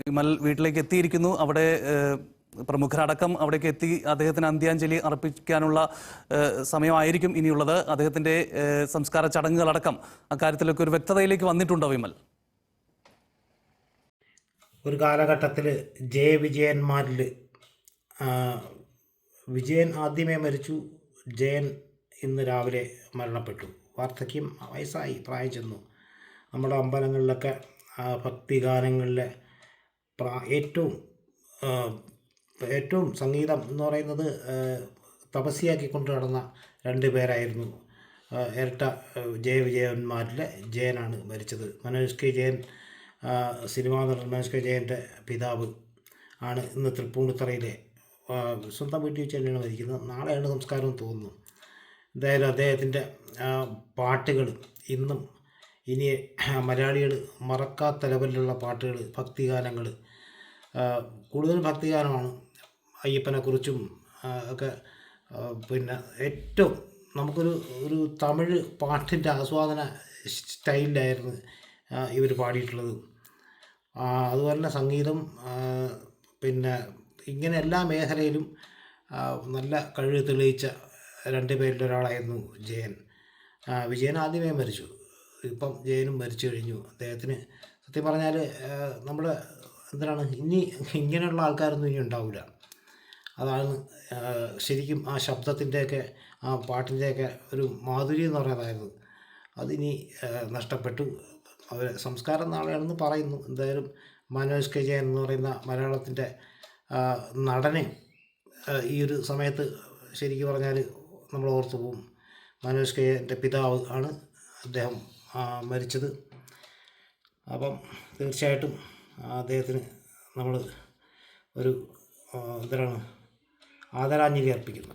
വിമൽ വീട്ടിലേക്ക് എത്തിയിരിക്കുന്നു. അവിടെ പ്രമുഖരടക്കം അവിടേക്ക് എത്തി. അദ്ദേഹത്തിന് അന്ത്യാഞ്ജലി അർപ്പിക്കാനുള്ള സമയമായിരിക്കും ഇനിയുള്ളത്. അദ്ദേഹത്തിന്റെ സംസ്കാര ചടങ്ങുകളടക്കം അക്കാര്യത്തിലൊക്കെ ഒരു വ്യക്തതയിലേക്ക് വന്നിട്ടുണ്ടോ വിമൽ? ഒരു കാലഘട്ടത്തിൽ ജയവിജയന്മാരിൽ വിജയൻ ആദ്യമേ മരിച്ചു. ജയൻ ഇന്ന് രാവിലെ മരണപ്പെട്ടു. വാർദ്ധക്യം വയസ്സായി പ്രായം ചെന്നു. നമ്മുടെ അമ്പലങ്ങളിലൊക്കെ ഭക്തിഗാനങ്ങളിലെ ഏറ്റവും ഏറ്റവും സംഗീതം എന്ന് പറയുന്നത് തപസ്യാക്കിക്കൊണ്ട് നടന്ന രണ്ട് പേരായിരുന്നു. ഇരട്ട ജയവിജയന്മാരിലെ ജയനാണ് മരിച്ചത്. മനോജ് കെ ജയൻ സിനിമാ നടൻ മനോജ് കെ ജയന്റെ പിതാവ് ആണ് ഇന്ന് തൃപ്പൂണിത്തറയിലെ സ്വന്തം വീട്ടിൽ വെച്ച് തന്നെയാണ് മരിക്കുന്നത്. നാളെയാണ് സംസ്കാരം തോന്നുന്നു എന്തായാലും അദ്ദേഹത്തിന്റെ പാട്ടുകൾ ഇന്നും ഇനി മലയാളികൾ മറക്കാത്ത ലെവലിലുള്ള പാട്ടുകൾ ഭക്തിഗാനങ്ങൾ കൂടുതൽ ഭക്തിഗാനമാണ് അയ്യപ്പനെക്കുറിച്ചും ഒക്കെ പിന്നെ ഏറ്റവും നമുക്കൊരു ഒരു തമിഴ് പാട്ടിന്റെ ആസ്വാദന സ്റ്റൈലിലായിരുന്നു ഇവർ പാടിയിട്ടുള്ളത്. അതുപോലെ തന്നെ സംഗീതം പിന്നെ ഇങ്ങനെ എല്ലാ മേഖലയിലും നല്ല കഴിവ് തെളിയിച്ച രണ്ട് പേരിലൊരാളായിരുന്നു ജയൻ വിജയൻ ആദ്യമേ മരിച്ചു. ഇപ്പം ജയനും മരിച്ചു കഴിഞ്ഞു. അദ്ദേഹത്തിന് സത്യം പറഞ്ഞാൽ നമ്മൾ എന്താണ് ഇനി ഇങ്ങനെയുള്ള ആൾക്കാരൊന്നും ഇനി ഉണ്ടാവില്ല അതാണ് ശരിക്കും ആ ശബ്ദത്തിന്റെയൊക്കെ ആ പാട്ടിന്റെയൊക്കെ ഒരു മാധുര്യം എന്ന് പറയുന്നതായിരുന്നു. അതിനി നഷ്ടപ്പെട്ടു. അവർ സംസ്കാരം നാളെയാണെന്ന് പറയുന്നു. എന്തായാലും മനോജ് കെ ജയൻ എന്ന് പറയുന്ന മലയാളത്തിന്റെ നടനെ ഈ ഒരു സമയത്ത് ശരിക്കും പറഞ്ഞാൽ നമ്മൾ ഓർത്തു പോകും മനോജ് കെ ജയന്റെ പിതാവ് ആണ് അദ്ദേഹം. മരിച്ചത്. അപ്പം തീർച്ചയായിട്ടും അദ്ദേഹത്തിന് നമ്മൾ ഒരു എന്താണ് ആദരാഞ്ജലി അർപ്പിക്കുന്നു.